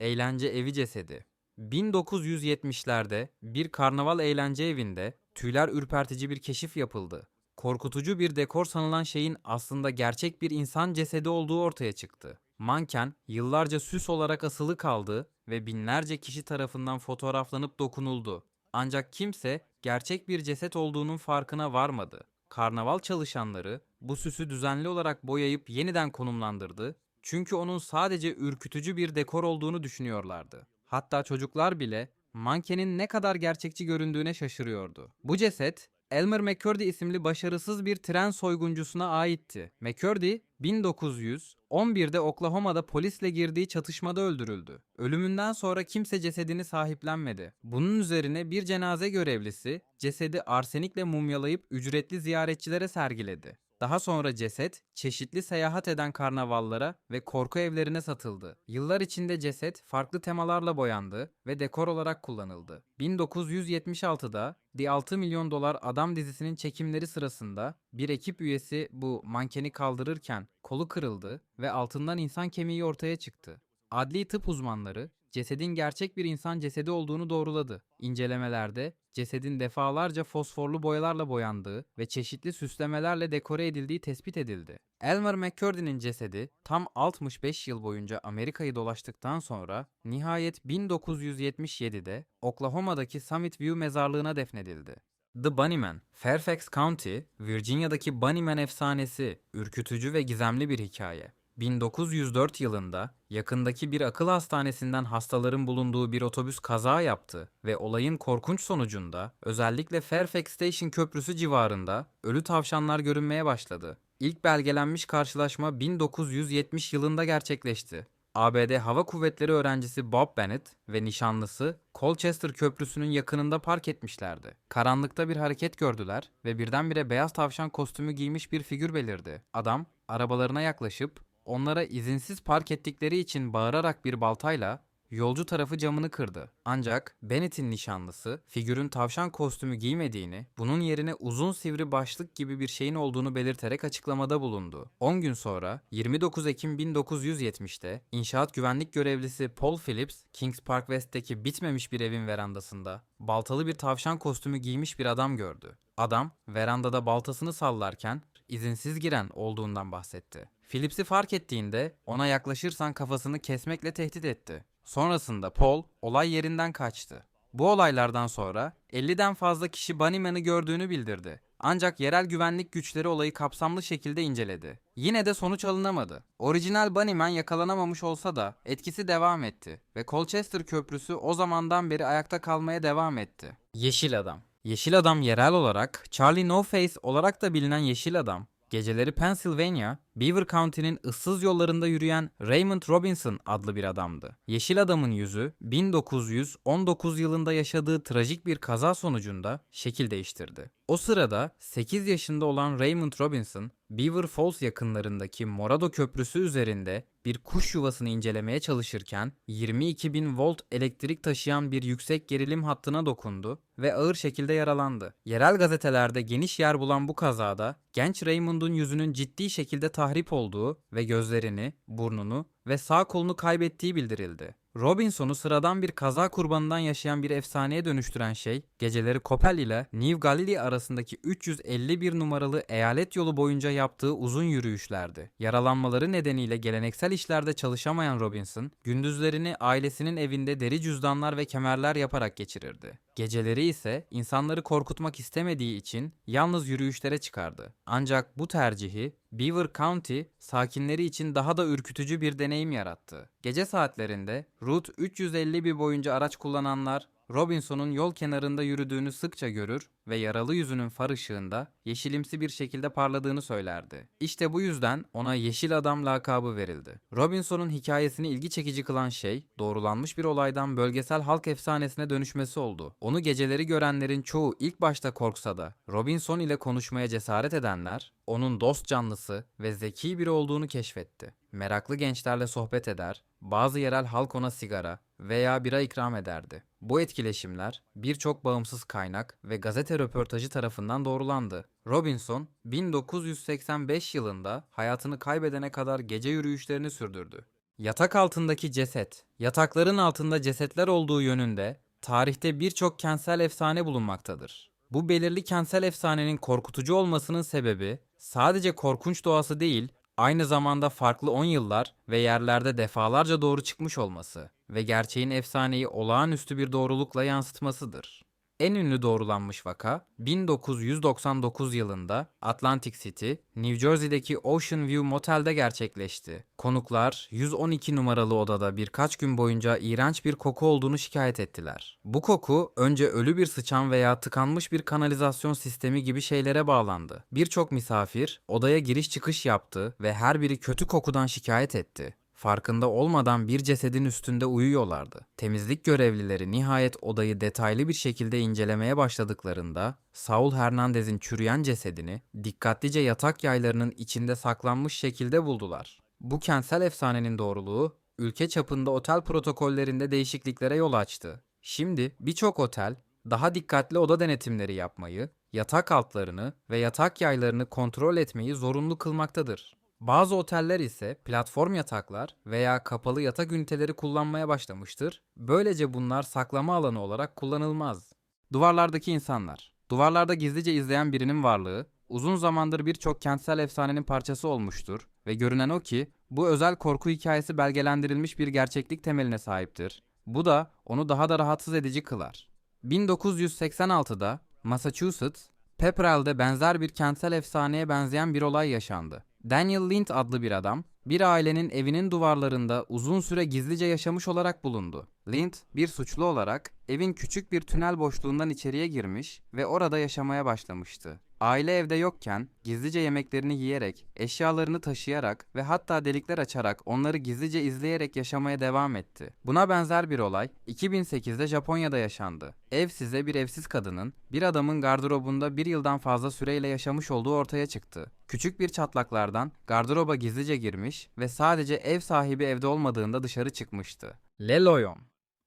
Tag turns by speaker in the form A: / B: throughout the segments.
A: Eğlence evi cesedi. 1970'lerde bir karnaval eğlence evinde tüyler ürpertici bir keşif yapıldı. Korkutucu bir dekor sanılan şeyin aslında gerçek bir insan cesedi olduğu ortaya çıktı. Manken yıllarca süs olarak asılı kaldı ve binlerce kişi tarafından fotoğraflanıp dokunuldu. Ancak kimse gerçek bir ceset olduğunun farkına varmadı. Karnaval çalışanları bu süsü düzenli olarak boyayıp yeniden konumlandırdı çünkü onun sadece ürkütücü bir dekor olduğunu düşünüyorlardı. Hatta çocuklar bile mankenin ne kadar gerçekçi göründüğüne şaşırıyordu. Bu ceset Elmer McCurdy isimli başarısız bir tren soyguncusuna aitti. McCurdy 1911'de Oklahoma'da polisle girdiği çatışmada öldürüldü. Ölümünden sonra kimse cesedini sahiplenmedi. Bunun üzerine bir cenaze görevlisi cesedi arsenikle mumyalayıp ücretli ziyaretçilere sergiledi. Daha sonra ceset çeşitli seyahat eden karnavallara ve korku evlerine satıldı. Yıllar içinde ceset farklı temalarla boyandı ve dekor olarak kullanıldı. 1976'da The 6 Milyon Dolar Adam dizisinin çekimleri sırasında bir ekip üyesi bu mankeni kaldırırken kolu kırıldı ve altından insan kemiği ortaya çıktı. Adli tıp uzmanları cesedin gerçek bir insan cesedi olduğunu doğruladı. İncelemelerde cesedin defalarca fosforlu boyalarla boyandığı ve çeşitli süslemelerle dekore edildiği tespit edildi. Elmer McCurdy'nin cesedi tam 65 yıl boyunca Amerika'yı dolaştıktan sonra nihayet 1977'de Oklahoma'daki Summit View mezarlığına defnedildi. The Bunnyman, Fairfax County, Virginia'daki Bunnyman efsanesi, ürkütücü ve gizemli bir hikaye. 1904 yılında yakındaki bir akıl hastanesinden hastaların bulunduğu bir otobüs kaza yaptı ve olayın korkunç sonucunda özellikle Fairfax Station Köprüsü civarında ölü tavşanlar görünmeye başladı. İlk belgelenmiş karşılaşma 1970 yılında gerçekleşti. ABD Hava Kuvvetleri öğrencisi Bob Bennett ve nişanlısı Colchester Köprüsü'nün yakınında park etmişlerdi. Karanlıkta bir hareket gördüler ve birdenbire beyaz tavşan kostümü giymiş bir figür belirdi. Adam arabalarına yaklaşıp onlara izinsiz park ettikleri için bağırarak bir baltayla yolcu tarafı camını kırdı. Ancak Bennett'in nişanlısı figürün tavşan kostümü giymediğini, bunun yerine uzun sivri başlık gibi bir şeyin olduğunu belirterek açıklamada bulundu. 10 gün sonra 29 Ekim 1970'te inşaat güvenlik görevlisi Paul Phillips, Kings Park West'teki bitmemiş bir evin verandasında baltalı bir tavşan kostümü giymiş bir adam gördü. Adam verandada baltasını sallarken izinsiz giren olduğundan bahsetti. Phillips'i fark ettiğinde ona yaklaşırsan kafasını kesmekle tehdit etti. Sonrasında Paul olay yerinden kaçtı. Bu olaylardan sonra 50'den fazla kişi Bunnyman'ı gördüğünü bildirdi. Ancak yerel güvenlik güçleri olayı kapsamlı şekilde inceledi. Yine de sonuç alınamadı. Orijinal Bunnyman yakalanamamış olsa da etkisi devam etti ve Colchester Köprüsü o zamandan beri ayakta kalmaya devam etti. Yeşil Adam Yeşil Adam yerel olarak Charlie No Face olarak da bilinen Yeşil Adam, geceleri Pennsylvania, Beaver County'nin ıssız yollarında yürüyen Raymond Robinson adlı bir adamdı. Yeşil Adam'ın yüzü 1919 yılında yaşadığı trajik bir kaza sonucunda şekil değiştirdi. O sırada 8 yaşında olan Raymond Robinson, Beaver Falls yakınlarındaki Morado Köprüsü üzerinde bir kuş yuvasını incelemeye çalışırken 22.000 volt elektrik taşıyan bir yüksek gerilim hattına dokundu ve ağır şekilde yaralandı. Yerel gazetelerde geniş yer bulan bu kazada genç Raymond'un yüzünün ciddi şekilde tahrip olduğu ve gözlerini, burnunu ve sağ kolunu kaybettiği bildirildi. Robinson'u sıradan bir kaza kurbanından yaşayan bir efsaneye dönüştüren şey, geceleri Coppell ile New Galilee arasındaki 351 numaralı eyalet yolu boyunca yaptığı uzun yürüyüşlerdi. Yaralanmaları nedeniyle geleneksel işlerde çalışamayan Robinson, gündüzlerini ailesinin evinde deri cüzdanlar ve kemerler yaparak geçirirdi. Geceleri ise insanları korkutmak istemediği için yalnız yürüyüşlere çıkardı. Ancak bu tercihi Beaver County sakinleri için daha da ürkütücü bir deneyim yarattı. Gece saatlerinde Route 351 boyunca araç kullananlar Robinson'un yol kenarında yürüdüğünü sıkça görür ve yaralı yüzünün far ışığında yeşilimsi bir şekilde parladığını söylerdi. İşte bu yüzden ona Yeşil Adam lakabı verildi. Robinson'un hikayesini ilgi çekici kılan şey, doğrulanmış bir olaydan bölgesel halk efsanesine dönüşmesi oldu. Onu geceleri görenlerin çoğu ilk başta korksa da, Robinson ile konuşmaya cesaret edenler, onun dost canlısı ve zeki biri olduğunu keşfetti. Meraklı gençlerle sohbet eder, bazı yerel halk ona sigara veya bira ikram ederdi. Bu etkileşimler birçok bağımsız kaynak ve gazete röportajı tarafından doğrulandı. Robinson 1985 yılında hayatını kaybedene kadar gece yürüyüşlerini sürdürdü. Yatak altındaki ceset, yatakların altında cesetler olduğu yönünde tarihte birçok kentsel efsane bulunmaktadır. Bu belirli kentsel efsanenin korkutucu olmasının sebebi sadece korkunç doğası değil, aynı zamanda farklı 10 yıllar ve yerlerde defalarca doğru çıkmış olması ve gerçeğin efsaneyi olağanüstü bir doğrulukla yansıtmasıdır. En ünlü doğrulanmış vaka 1999 yılında Atlantic City, New Jersey'deki Ocean View Motel'de gerçekleşti. Konuklar 112 numaralı odada birkaç gün boyunca iğrenç bir koku olduğunu şikayet ettiler. Bu koku önce ölü bir sıçan veya tıkanmış bir kanalizasyon sistemi gibi şeylere bağlandı. Birçok misafir odaya giriş çıkış yaptı ve her biri kötü kokudan şikayet etti. Farkında olmadan bir cesedin üstünde uyuyorlardı. Temizlik görevlileri nihayet odayı detaylı bir şekilde incelemeye başladıklarında Saul Hernandez'in çürüyen cesedini dikkatlice yatak yaylarının içinde saklanmış şekilde buldular. Bu kentsel efsanenin doğruluğu ülke çapında otel protokollerinde değişikliklere yol açtı. Şimdi birçok otel daha dikkatli oda denetimleri yapmayı, yatak altlarını ve yatak yaylarını kontrol etmeyi zorunlu kılmaktadır. Bazı oteller ise platform yataklar veya kapalı yatak üniteleri kullanmaya başlamıştır. Böylece bunlar saklama alanı olarak kullanılmaz. Duvarlardaki insanlar. Duvarlarda gizlice izleyen birinin varlığı uzun zamandır birçok kentsel efsanenin parçası olmuştur ve görünen o ki bu özel korku hikayesi belgelendirilmiş bir gerçeklik temeline sahiptir. Bu da onu daha da rahatsız edici kılar. 1986'da Massachusetts, Pepperell'de benzer bir kentsel efsaneye benzeyen bir olay yaşandı. Daniel Lind adlı bir adam, bir ailenin evinin duvarlarında uzun süre gizlice yaşamış olarak bulundu. Lind, bir suçlu olarak evin küçük bir tünel boşluğundan içeriye girmiş ve orada yaşamaya başlamıştı. Aile evde yokken gizlice yemeklerini yiyerek, eşyalarını taşıyarak ve hatta delikler açarak onları gizlice izleyerek yaşamaya devam etti. Buna benzer bir olay 2008'de Japonya'da yaşandı. Ev size bir evsiz kadının bir adamın gardırobunda bir yıldan fazla süreyle yaşamış olduğu ortaya çıktı. Küçük bir çatlaklardan gardıroba gizlice girmiş ve sadece ev sahibi evde olmadığında dışarı çıkmıştı. Leloyon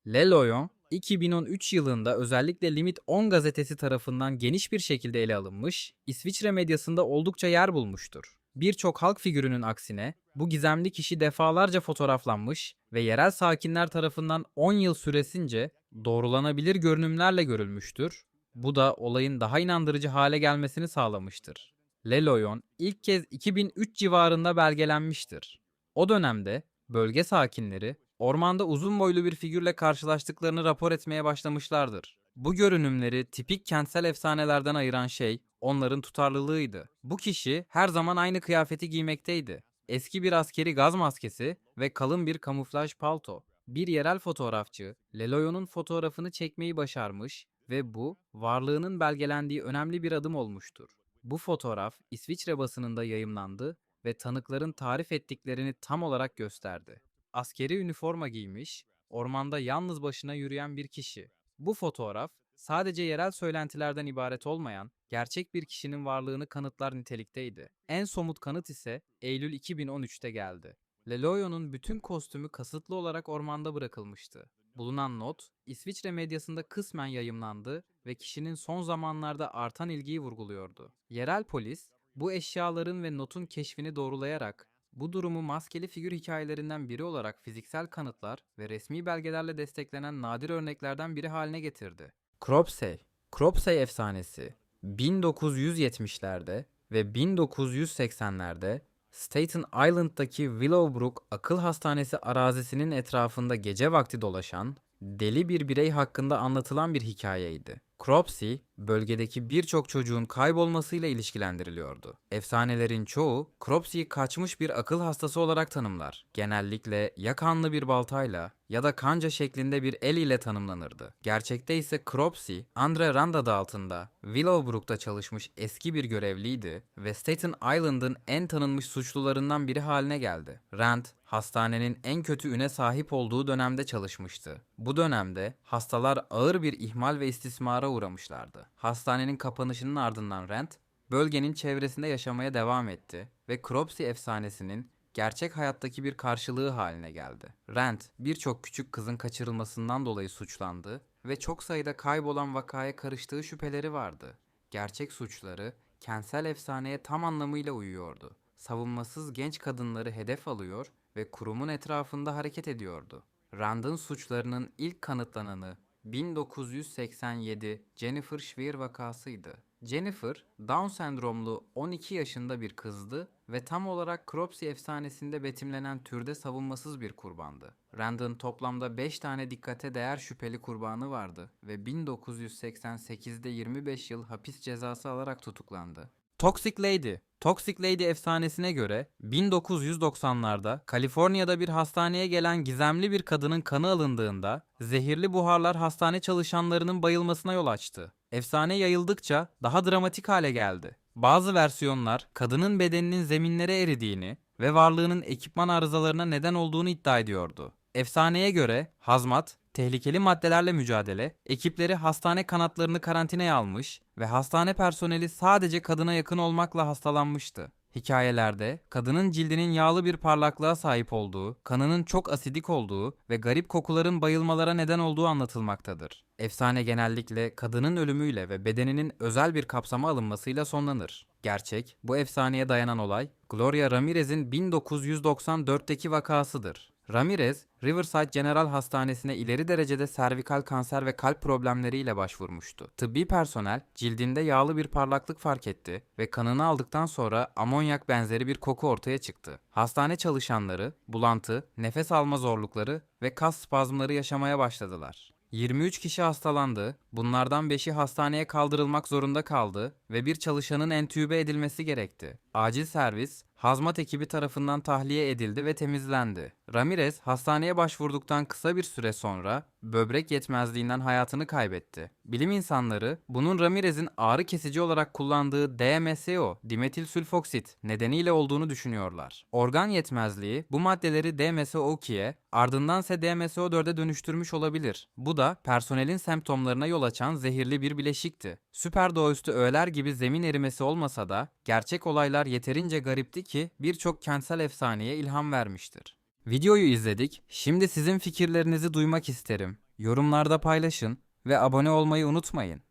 A: Leloyon 2013 yılında özellikle Limit 10 gazetesi tarafından geniş bir şekilde ele alınmış, İsviçre medyasında oldukça yer bulmuştur. Birçok halk figürünün aksine bu gizemli kişi defalarca fotoğraflanmış ve yerel sakinler tarafından 10 yıl süresince doğrulanabilir görünümlerle görülmüştür. Bu da olayın daha inandırıcı hale gelmesini sağlamıştır. Leloyon ilk kez 2003 civarında belgelenmiştir. O dönemde bölge sakinleri ormanda uzun boylu bir figürle karşılaştıklarını rapor etmeye başlamışlardır. Bu görünümleri tipik kentsel efsanelerden ayıran şey onların tutarlılığıydı. Bu kişi her zaman aynı kıyafeti giymekteydi. Eski bir askeri gaz maskesi ve kalın bir kamuflaj palto. Bir yerel fotoğrafçı Leloyon'un fotoğrafını çekmeyi başarmış ve bu varlığının belgelendiği önemli bir adım olmuştur. Bu fotoğraf İsviçre basınında yayımlandı ve tanıkların tarif ettiklerini tam olarak gösterdi. Askeri üniforma giymiş, ormanda yalnız başına yürüyen bir kişi. Bu fotoğraf sadece yerel söylentilerden ibaret olmayan gerçek bir kişinin varlığını kanıtlar nitelikteydi. En somut kanıt ise Eylül 2013'te geldi. Leloyon'un bütün kostümü kasıtlı olarak ormanda bırakılmıştı. Bulunan not, İsviçre medyasında kısmen yayımlandı ve kişinin son zamanlarda artan ilgiyi vurguluyordu. Yerel polis, bu eşyaların ve notun keşfini doğrulayarak bu durumu maskeli figür hikayelerinden biri olarak fiziksel kanıtlar ve resmi belgelerle desteklenen nadir örneklerden biri haline getirdi. Cropsey, Cropsey efsanesi 1970'lerde ve 1980'lerde Staten Island'daki Willowbrook Akıl Hastanesi arazisinin etrafında gece vakti dolaşan deli bir birey hakkında anlatılan bir hikayeydi. Cropsey, bölgedeki birçok çocuğun kaybolmasıyla ilişkilendiriliyordu. Efsanelerin çoğu Cropsey'i kaçmış bir akıl hastası olarak tanımlar. Genellikle ya kanlı bir baltayla ya da kanca şeklinde bir el ile tanımlanırdı. Gerçekte ise Cropsey, Andre Rand adı altında Willowbrook'ta çalışmış eski bir görevliydi ve Staten Island'ın en tanınmış suçlularından biri haline geldi. Rand, hastanenin en kötü üne sahip olduğu dönemde çalışmıştı. Bu dönemde hastalar ağır bir ihmal ve istismara uğramışlardı. Hastanenin kapanışının ardından Rand, bölgenin çevresinde yaşamaya devam etti ve Cropsey efsanesinin gerçek hayattaki bir karşılığı haline geldi. Rand, birçok küçük kızın kaçırılmasından dolayı suçlandı ve çok sayıda kaybolan vakaya karıştığı şüpheleri vardı. Gerçek suçları kentsel efsaneye tam anlamıyla uyuyordu. Savunmasız genç kadınları hedef alıyor ve kurumun etrafında hareket ediyordu. Rand'ın suçlarının ilk kanıtlananı 1987 Jennifer Schweer vakasıydı. Jennifer, Down sendromlu 12 yaşında bir kızdı ve tam olarak Cropsey efsanesinde betimlenen türde savunmasız bir kurbandı. Rand'ın toplamda 5 tane dikkate değer şüpheli kurbanı vardı ve 1988'de 25 yıl hapis cezası alarak tutuklandı. Toxic Lady Toxic Lady efsanesine göre 1990'larda Kaliforniya'da bir hastaneye gelen gizemli bir kadının kanı alındığında zehirli buharlar hastane çalışanlarının bayılmasına yol açtı. Efsane yayıldıkça daha dramatik hale geldi. Bazı versiyonlar kadının bedeninin zeminlere eridiğini ve varlığının ekipman arızalarına neden olduğunu iddia ediyordu. Efsaneye göre hazmat, tehlikeli maddelerle mücadele, ekipleri hastane kanatlarını karantinaya almış ve hastane personeli sadece kadına yakın olmakla hastalanmıştı. Hikayelerde kadının cildinin yağlı bir parlaklığa sahip olduğu, kanının çok asidik olduğu ve garip kokuların bayılmalara neden olduğu anlatılmaktadır. Efsane genellikle kadının ölümüyle ve bedeninin özel bir kapsama alınmasıyla sonlanır. Gerçek, bu efsaneye dayanan olay, Gloria Ramirez'in 1994'teki vakasıdır. Ramirez, Riverside General Hastanesi'ne ileri derecede servikal kanser ve kalp problemleriyle başvurmuştu. Tıbbi personel cildinde yağlı bir parlaklık fark etti ve kanını aldıktan sonra amonyak benzeri bir koku ortaya çıktı. Hastane çalışanları bulantı, nefes alma zorlukları ve kas spazmları yaşamaya başladılar. 23 kişi hastalandı, bunlardan 5'i hastaneye kaldırılmak zorunda kaldı ve bir çalışanın entübe edilmesi gerekti. Acil servis, hazmat ekibi tarafından tahliye edildi ve temizlendi. Ramirez, hastaneye başvurduktan kısa bir süre sonra böbrek yetmezliğinden hayatını kaybetti. Bilim insanları bunun Ramirez'in ağrı kesici olarak kullandığı DMSO, dimetil sülfoksit nedeniyle olduğunu düşünüyorlar. Organ yetmezliği bu maddeleri DMSO2'ye ardından ise DMSO4'e dönüştürmüş olabilir. Bu da personelin semptomlarına yol açan zehirli bir bileşikti. Süper doğaüstü öğeler gibi zemin erimesi olmasa da gerçek olaylar yeterince garipti ki birçok kentsel efsaneye ilham vermiştir. Videoyu izledik. Şimdi sizin fikirlerinizi duymak isterim. Yorumlarda paylaşın ve abone olmayı unutmayın.